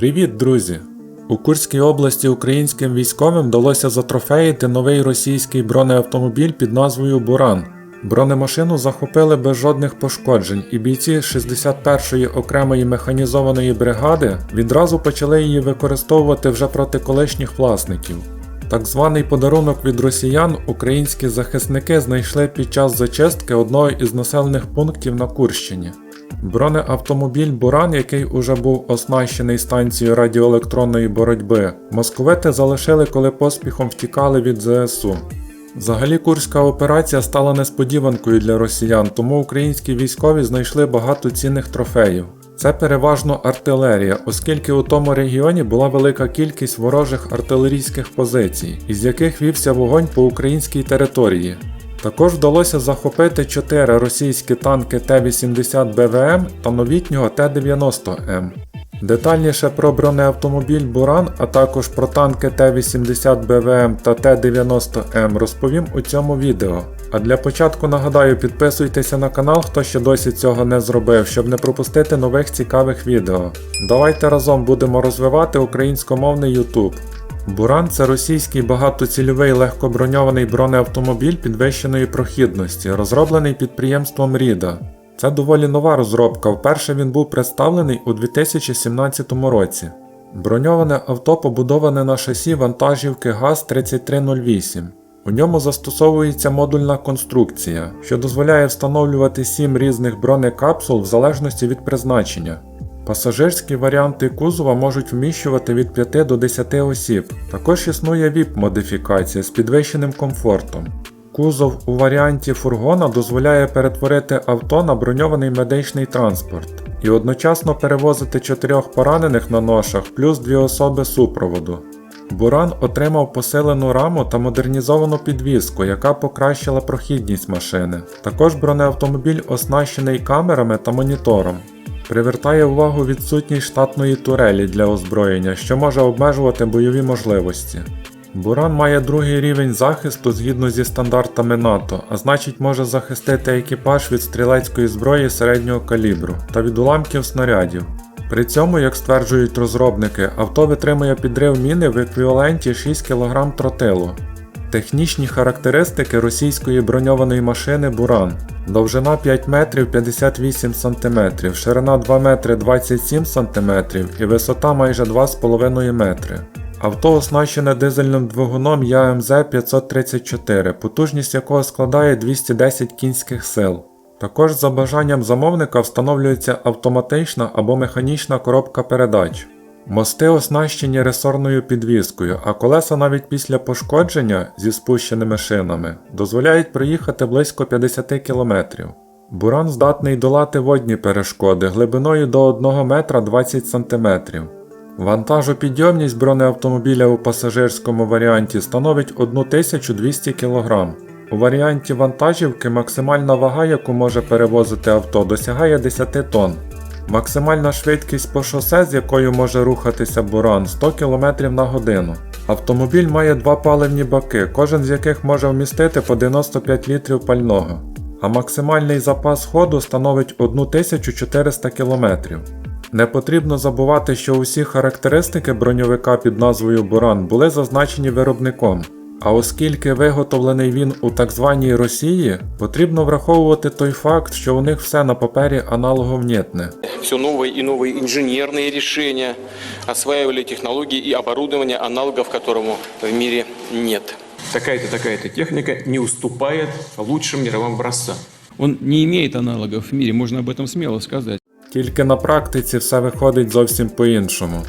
Привіт, друзі! У Курській області українським військовим вдалося затрофеїти новий російський бронеавтомобіль під назвою Буран. Бронемашину захопили без жодних пошкоджень, і бійці 61-ї окремої механізованої бригади відразу почали її використовувати вже проти колишніх власників. Так званий подарунок від росіян українські захисники знайшли під час зачистки одного із населених пунктів на Курщині. Бронеавтомобіль Буран, який уже був оснащений станцією радіоелектронної боротьби, московити залишили, коли поспіхом втікали від ЗСУ. Взагалі курська операція стала несподіванкою для росіян, тому українські військові знайшли багато цінних трофеїв. Це переважно артилерія, оскільки у тому регіоні була велика кількість ворожих артилерійських позицій, із яких вівся вогонь по українській території. Також вдалося захопити 4 російські танки Т-80 БВМ та новітнього Т-90М. Детальніше про бронеавтомобіль Буран, а також про танки Т-80 БВМ та Т-90М розповім у цьому відео. А для початку нагадаю, підписуйтеся на канал, хто ще досі цього не зробив, щоб не пропустити нових цікавих відео. Давайте разом будемо розвивати українськомовний YouTube. Буран це російський багатоцільовий легкоброньований бронеавтомобіль підвищеної прохідності, розроблений підприємством Ріда. Це доволі нова розробка, вперше він був представлений у 2017 році. Броньоване авто побудоване на шасі вантажівки ГАЗ-3308. У ньому застосовується модульна конструкція, що дозволяє встановлювати 7 різних бронекапсул в залежності від призначення. Пасажирські варіанти кузова можуть вміщувати від 5 до 10 осіб. Також існує VIP-модифікація з підвищеним комфортом. Кузов у варіанті фургона дозволяє перетворити авто на броньований медичний транспорт і одночасно перевозити чотирьох поранених на ношах плюс дві особи супроводу. Буран отримав посилену раму та модернізовану підвіску, яка покращила прохідність машини. Також бронеавтомобіль оснащений камерами та монітором. Привертає увагу відсутність штатної турелі для озброєння, що може обмежувати бойові можливості. Буран має другий рівень захисту згідно зі стандартами НАТО, а значить може захистити екіпаж від стрілецької зброї середнього калібру та від уламків снарядів. При цьому, як стверджують розробники, авто витримує підрив міни в еквіваленті 6 кг тротилу. Технічні характеристики російської броньованої машини Буран. Довжина 5 метрів 58 см, ширина 2 метри 27 см і висота майже 2,5 метри. Авто оснащене дизельним двигуном ЯМЗ 534, потужність якого складає 210 кінських сил. Також за бажанням замовника встановлюється автоматична або механічна коробка передач. Мости оснащені ресорною підвіскою, а колеса навіть після пошкодження зі спущеними шинами дозволяють проїхати близько 50 км. Буран здатний долати водні перешкоди глибиною до 1 метра 20 см. Вантажопідйомність бронеавтомобіля у пасажирському варіанті становить 1200 кг. У варіанті вантажівки максимальна вага, яку може перевозити авто, досягає 10 тонн. Максимальна швидкість по шосе, з якою може рухатися буран 100 км на годину. Автомобіль має два паливні баки, кожен з яких може вмістити по 95 літрів пального, а максимальний запас ходу становить 1400 км. Не потрібно забувати, що усі характеристики броньовика під назвою Буран були зазначені виробником. А оскільки виготовлений він у так званій Росії, потрібно враховувати той факт, що у них все на папері аналоговнєтне. все новые и новые инженерные решения, осваивали технологии и оборудование, аналогов которому в мире нет. такая-то, такая-то техника не уступает лучшим мировым образцам. Он не имеет аналогов в мире, можно об этом смело сказать. Тільки на практиці все виходить зовсім по-іншому.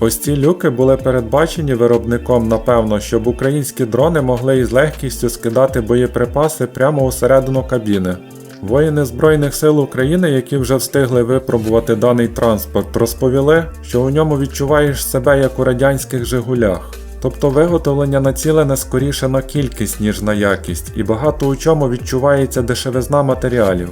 Ось ці люки були передбачені виробником, напевно, щоб українські дрони могли із легкістю скидати боєприпаси прямо усередину кабіни. Воїни Збройних сил України, які вже встигли випробувати даний транспорт, розповіли, що у ньому відчуваєш себе як у радянських Жигулях. Тобто виготовлення націлене скоріше на кількість, ніж на якість, і багато у чому відчувається дешевизна матеріалів.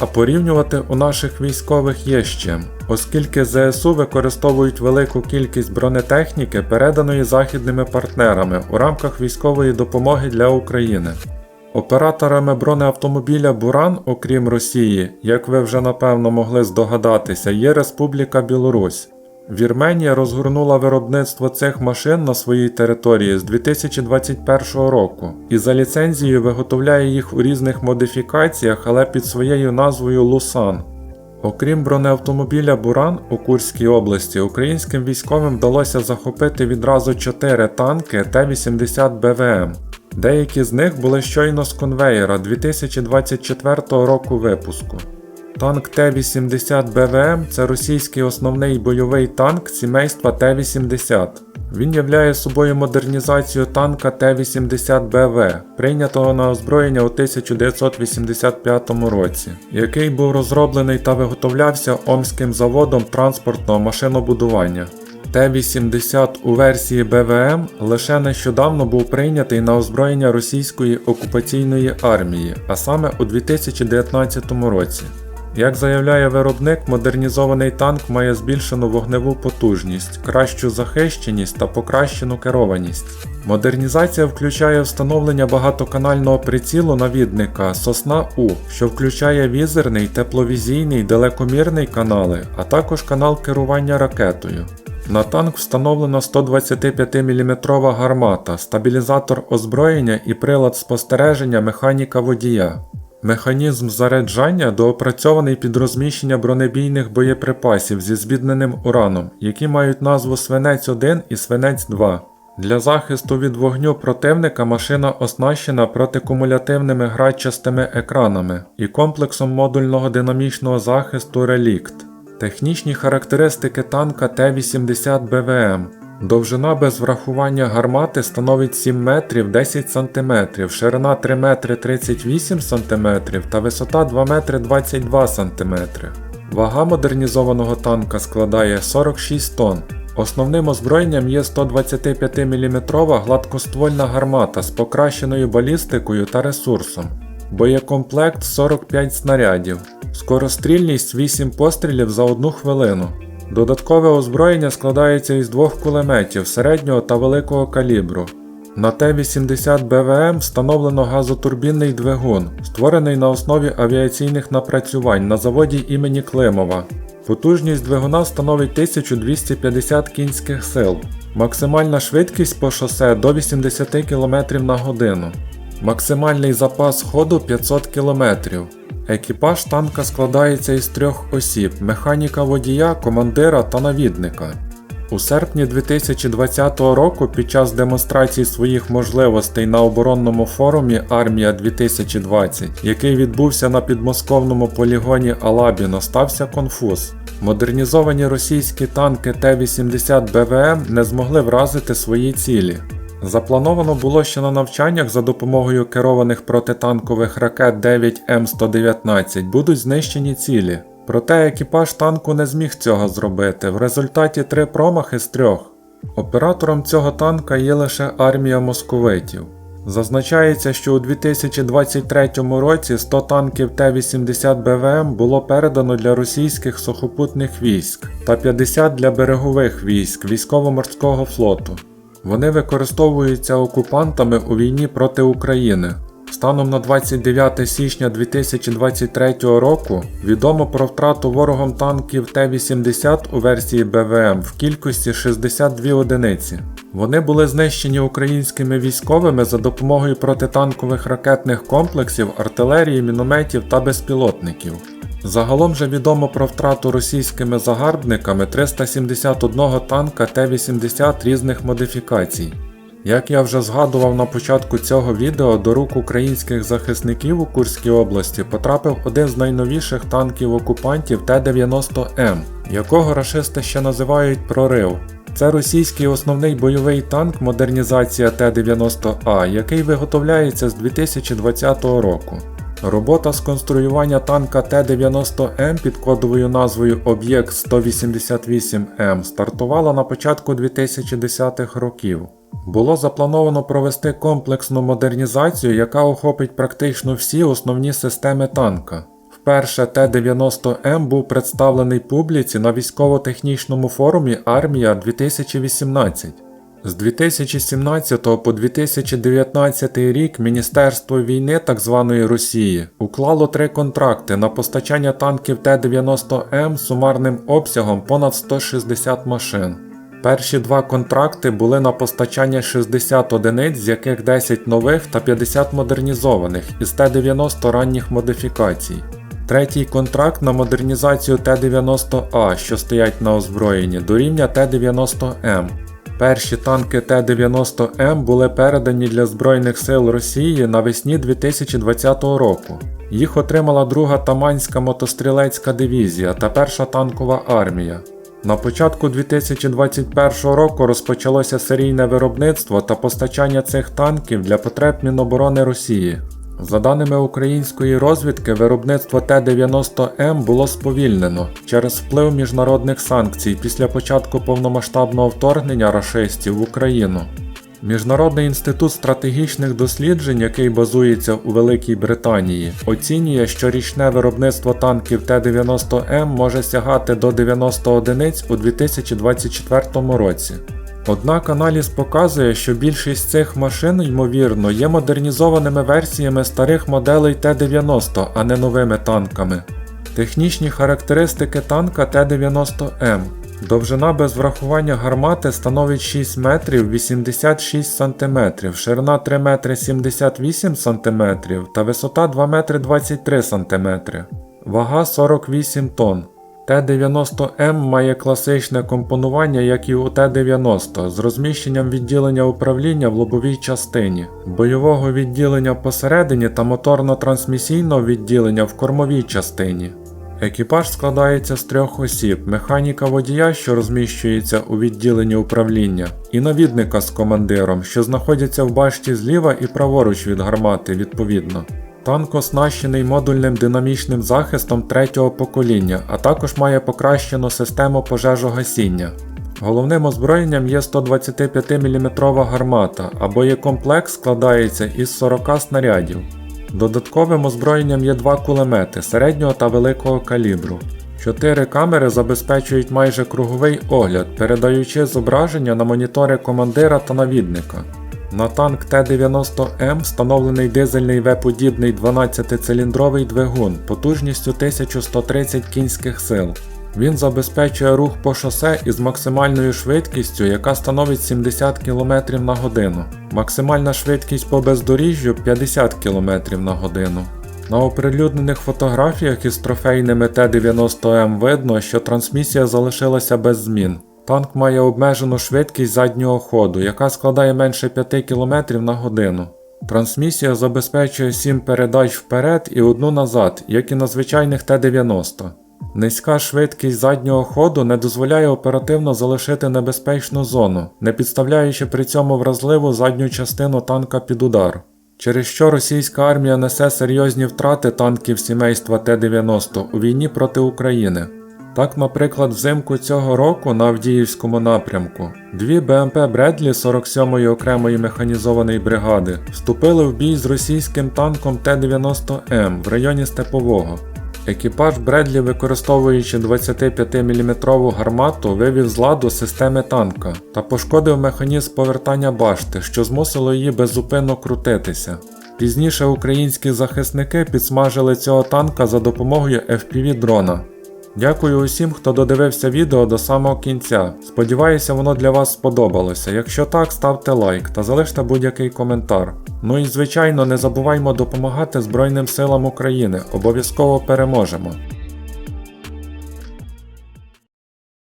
А порівнювати у наших військових є з чим, оскільки ЗСУ використовують велику кількість бронетехніки, переданої західними партнерами у рамках військової допомоги для України. Операторами бронеавтомобіля Буран, окрім Росії, як ви вже напевно могли здогадатися, є Республіка Білорусь. Вірменія розгорнула виробництво цих машин на своїй території з 2021 року і за ліцензією виготовляє їх у різних модифікаціях, але під своєю назвою Лусан. Окрім бронеавтомобіля Буран у Курській області, українським військовим вдалося захопити відразу 4 танки Т-80 БВМ. Деякі з них були щойно з конвеєра 2024 року випуску. Танк Т-80 БВМ це російський основний бойовий танк сімейства Т-80. Він являє собою модернізацію танка Т-80 БВ, прийнятого на озброєння у 1985 році, який був розроблений та виготовлявся Омським заводом транспортного машинобудування. Т-80 у версії БВМ лише нещодавно був прийнятий на озброєння російської окупаційної армії, а саме у 2019 році. Як заявляє виробник, модернізований танк має збільшену вогневу потужність, кращу захищеність та покращену керованість. Модернізація включає встановлення багатоканального прицілу навідника Сосна У, що включає візерний, тепловізійний, далекомірний канали, а також канал керування ракетою. На танк встановлена 125 мм гармата, стабілізатор озброєння і прилад спостереження механіка водія. Механізм заряджання доопрацьований під розміщення бронебійних боєприпасів зі збідненим ураном, які мають назву Свинець 1 і Свинець 2. Для захисту від вогню противника машина оснащена протикумулятивними грачастими екранами і комплексом модульного динамічного захисту Релікт. Технічні характеристики танка Т-80 БВМ. Довжина без врахування гармати становить 7 метрів 10 см, ширина 3 метри 38 см та висота 2 метри 22 см. Вага модернізованого танка складає 46 тонн. Основним озброєнням є 125 мм гладкоствольна гармата з покращеною балістикою та ресурсом. Боєкомплект 45 снарядів, скорострільність 8 пострілів за 1 хвилину. Додаткове озброєння складається із двох кулеметів середнього та великого калібру. На Т-80 БВМ встановлено газотурбінний двигун, створений на основі авіаційних напрацювань на заводі імені Климова. Потужність двигуна становить 1250 кінських сил, максимальна швидкість по шосе до 80 км на годину, максимальний запас ходу 500 км. Екіпаж танка складається із трьох осіб: механіка водія, командира та навідника. У серпні 2020 року під час демонстрації своїх можливостей на оборонному форумі Армія 2020, який відбувся на підмосковному полігоні Алабіно, стався конфуз. Модернізовані російські танки Т-80 БВМ не змогли вразити свої цілі. Заплановано було, що на навчаннях за допомогою керованих протитанкових ракет 9М119 будуть знищені цілі. Проте екіпаж танку не зміг цього зробити, в результаті три промахи з трьох. Оператором цього танка є лише армія московитів. Зазначається, що у 2023 році 100 танків Т-80 БВМ було передано для російських сухопутних військ та 50 для берегових військ військово-морського флоту. Вони використовуються окупантами у війні проти України. Станом на 29 січня 2023 року відомо про втрату ворогом танків Т-80 у версії БВМ в кількості 62 одиниці. Вони були знищені українськими військовими за допомогою протитанкових ракетних комплексів, артилерії, мінометів та безпілотників. Загалом же відомо про втрату російськими загарбниками 371 танка Т-80 різних модифікацій. Як я вже згадував на початку цього відео, до рук українських захисників у Курській області потрапив один з найновіших танків окупантів Т-90М, якого рашисти ще називають прорив. Це російський основний бойовий танк модернізація Т-90А, який виготовляється з 2020 року. Робота з конструювання танка Т-90М під кодовою назвою Об'єкт 188М стартувала на початку 2010-х років. Було заплановано провести комплексну модернізацію, яка охопить практично всі основні системи танка. Вперше Т-90М був представлений публіці на військово-технічному форумі Армія 2018. З 2017 по 2019 рік Міністерство війни так званої Росії уклало три контракти на постачання танків Т-90М сумарним обсягом понад 160 машин. Перші два контракти були на постачання 60 одиниць, з яких 10 нових та 50 модернізованих із Т-90 ранніх модифікацій. Третій контракт на модернізацію Т-90А, що стоять на озброєнні, до рівня Т-90М. Перші танки Т-90М були передані для Збройних сил Росії навесні 2020 року. Їх отримала друга Таманська мотострілецька дивізія та перша танкова армія. На початку 2021 року розпочалося серійне виробництво та постачання цих танків для потреб Міноборони Росії. За даними української розвідки, виробництво Т-90М було сповільнено через вплив міжнародних санкцій після початку повномасштабного вторгнення рашистів в Україну. Міжнародний інститут стратегічних досліджень, який базується у Великій Британії, оцінює, що річне виробництво танків Т-90М може сягати до 90 одиниць у 2024 році. Однак аналіз показує, що більшість цих машин, ймовірно, є модернізованими версіями старих моделей Т-90, а не новими танками. Технічні характеристики танка Т-90М. Довжина без врахування гармати становить 6 метрів 86 см, ширина 3 метри 78 см та висота 2 метри 23 см. Вага 48 тонн. Т-90М має класичне компонування, як і у Т-90, з розміщенням відділення управління в лобовій частині, бойового відділення посередині та моторно-трансмісійного відділення в кормовій частині. Екіпаж складається з трьох осіб: механіка водія, що розміщується у відділенні управління, і навідника з командиром, що знаходяться в башті зліва і праворуч від гармати, відповідно. Танк оснащений модульним динамічним захистом третього покоління, а також має покращену систему пожежогасіння. Головним озброєнням є 125 мм гармата, а боєкомплект складається із 40 снарядів. Додатковим озброєнням є два кулемети середнього та великого калібру. Чотири камери забезпечують майже круговий огляд, передаючи зображення на монітори командира та навідника. На танк Т-90М встановлений дизельний В-подібний 12-циліндровий двигун потужністю 1130 кінських сил. Він забезпечує рух по шосе із максимальною швидкістю, яка становить 70 км на годину. Максимальна швидкість по бездоріжжю 50 км на годину. На оприлюднених фотографіях із трофейними Т-90М видно, що трансмісія залишилася без змін. Танк має обмежену швидкість заднього ходу, яка складає менше 5 км на годину. Трансмісія забезпечує 7 передач вперед і одну назад, як і на звичайних Т-90. Низька швидкість заднього ходу не дозволяє оперативно залишити небезпечну зону, не підставляючи при цьому вразливу задню частину танка під удар. Через що російська армія несе серйозні втрати танків сімейства Т-90 у війні проти України. Так, наприклад, взимку цього року на Авдіївському напрямку дві БМП Бредлі 47-ї окремої механізованої бригади вступили в бій з російським танком Т-90М в районі Степового. Екіпаж Бредлі, використовуючи 25-мм гармату, вивів з ладу системи танка та пошкодив механізм повертання башти, що змусило її беззупинно крутитися. Пізніше українські захисники підсмажили цього танка за допомогою FPV дрона. Дякую усім, хто додивився відео до самого кінця. Сподіваюся, воно для вас сподобалося. Якщо так, ставте лайк та залиште будь-який коментар. Ну і звичайно, не забуваймо допомагати Збройним силам України. Обов'язково переможемо.